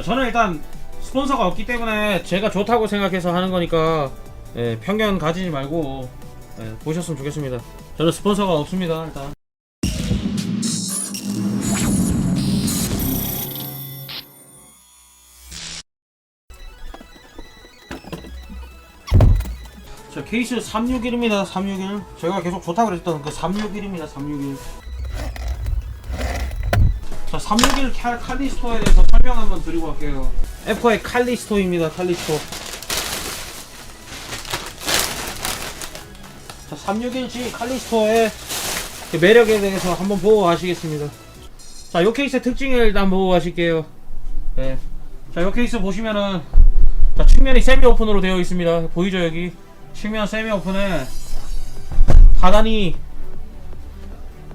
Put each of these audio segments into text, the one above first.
저는 일단 스폰서가 없기 때문에 제가 좋다고 생각해서 하는 거니까 예, 편견 가지지 말고 예, 보셨으면 좋겠습니다. 저는 스폰서가 없습니다. 일단. 자 케이스 361입니다 361 제가 계속 좋다고 그랬던 그 361입니다 361 자, 361 칼, 칼리스토에 대해서 설명 한번 드리고 갈게요. 에코의 칼리스토입니다. 칼리스토. 자, 361G 칼리스토의 그 매력에 대해서 한번 보고 가시겠습니다. 자, 요 케이스의 특징을 일단 보고 가실게요. 네. 자, 요 케이스 보시면은 자, 측면이 세미 오픈으로 되어 있습니다. 보이죠, 여기? 측면 세미 오픈에 하단이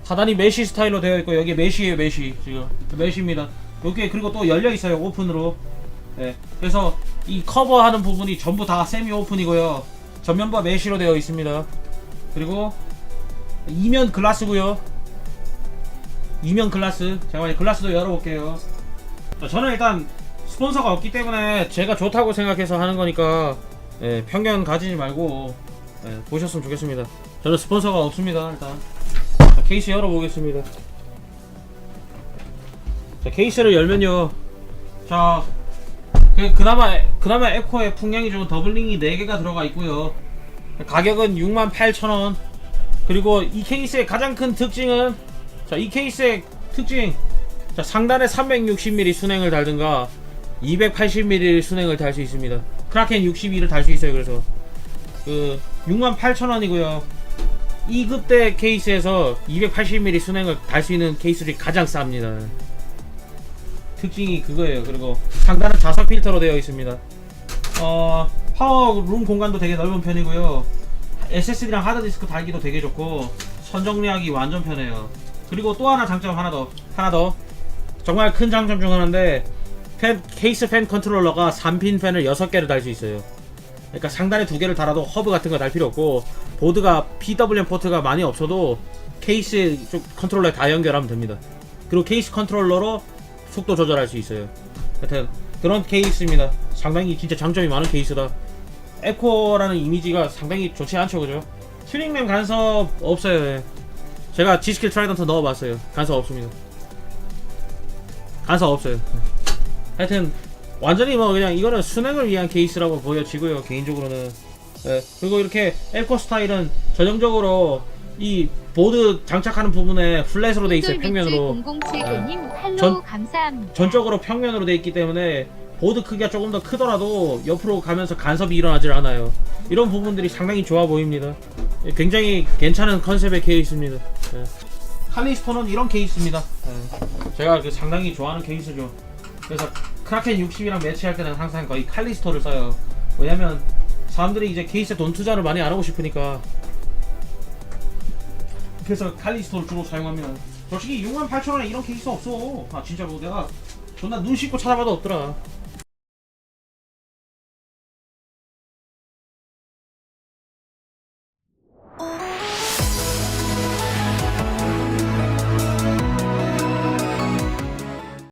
하단이 메시 스타일로 되어 있고 여기 메시에요 메시. 지금. 메시입니다. 여기에 그리고 또 열려 있어요 오픈으로. 네. 그래서 이 커버하는 부분이 전부 다 세미 오픈이고요. 전면부가 메시로 되어 있습니다. 그리고 이면 글라스고요. 이면 글라스. 잠깐만요 글라스도 열어볼게요. 자, 저는 일단 스폰서가 없기 때문에 제가 좋다고 생각해서 하는 거니까 예, 편견 가지지 말고 예, 보셨으면 좋겠습니다. 저는 스폰서가 없습니다 일단 자, 케이스 열어보겠습니다. 자, 케이스를 열면요. 자, 그, 그나마, 그나마 에코의 풍량이 좋은 더블링이 4개가 들어가 있고요. 가격은 68,000원. 그리고 이 케이스의 가장 큰 특징은, 자, 이 케이스의 특징. 자, 상단에 360mm 순행을 달든가, 280mm 순행을 달 수 있습니다. 크라켄 62를 달 수 있어요, 그래서. 그, 68,000원이고요. 2급대 케이스에서 280mm 순행을 달 수 있는 케이스들이 가장 쌉니다. 특징이 그거예요. 그리고 상단은 자석 필터로 되어 있습니다. 어, 파워 룸 공간도 되게 넓은 편이고요. SSD랑 하드디스크 달기도 되게 좋고 선 정리하기 완전 편해요. 그리고 또 하나 장점 하나 더 하나 더 정말 큰 장점 중 하나인데 팬, 케이스 팬 컨트롤러가 3핀 팬을 6개를 달 수 있어요. 그러니까 상단에 두 개를 달아도 허브 같은 거 달 필요 없고 보드가 PWM 포트가 많이 없어도 케이스 쪽 컨트롤러에 다 연결하면 됩니다. 그리고 케이스 컨트롤러로 속도 조절할 수 있어요. 하여튼 그런 케이스입니다. 상당히 진짜 장점이 많은 케이스다. 에코라는 이미지가 상당히 좋지 않죠, 그죠? 튜닝맨 간섭 없어요. 예. 제가 G스킬 트라이던트 넣어봤어요. 간섭 없습니다. 간섭 없어요. 하여튼 완전히 뭐 그냥 이거는 순행을 위한 케이스라고 보여지고요 개인적으로는. 예, 그리고 이렇게 에코 스타일은 전형적으로 이 보드 장착하는 부분에 플랫으로 돼 있어요 평면으로. 007님 할로우 전-. 전적으로 평면으로 돼 있기 때문에 보드 크기가 조금 더 크더라도 옆으로 가면서 간섭이 일어나질 않아요. 이런 부분들이 상당히 좋아 보입니다. 예, 굉장히 괜찮은 컨셉의 케이스입니다. 예. 칼리스토는 이런 케이스입니다. 예. 제가 그 상당히 좋아하는 케이스죠. 그래서 크라켄 60이랑 매치할 때는 항상 거의 칼리스토를 써요. 왜냐면 사람들이 이제 케이스에 돈 투자를 많이 안 하고 싶으니까. 그래서 칼리스토를 주로 사용합니다. 솔직히 68,000원에 이런 케이스 없어. 아 진짜로 내가 존나 눈 씻고 찾아봐도 없더라